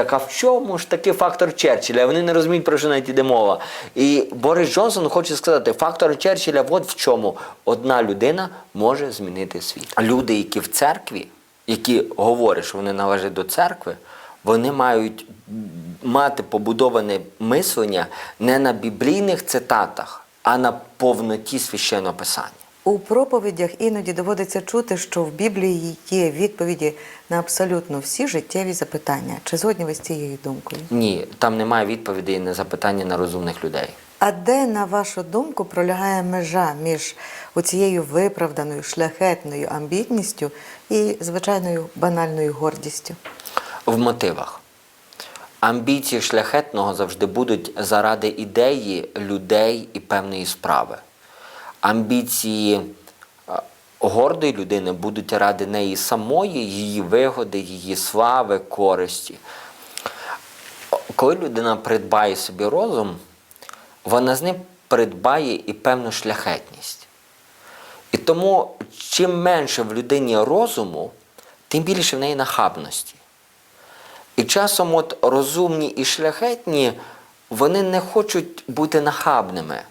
Так а в чому ж таки фактор Черчилля? Вони не розуміють, про що навіть іде мова. І Борис Джонсон хоче сказати, фактор Черчилля от в чому одна людина може змінити світ. Люди, які в церкві, які говорять, що вони належать до церкви, вони мають мати побудоване мислення не на біблійних цитатах, а на повноті священного писання. У проповідях іноді доводиться чути, що в Біблії є відповіді на абсолютно всі життєві запитання. Чи згодні ви з цією думкою? Ні, там немає відповідей на запитання на розумних людей. А де, на вашу думку, пролягає межа між оцією виправданою шляхетною амбітністю і звичайною банальною гордістю? в мотивах. Амбіції шляхетного завжди будуть заради ідеї, людей і певної справи. Амбіції е, гордої людини будуть ради неї самої, її вигоди, її слави, користі. Коли людина придбає собі розум, вона з ним придбає і певну шляхетність. І тому, чим менше в людині розуму, тим більше в неї нахабності. І часом от розумні і шляхетні, вони не хочуть бути нахабними.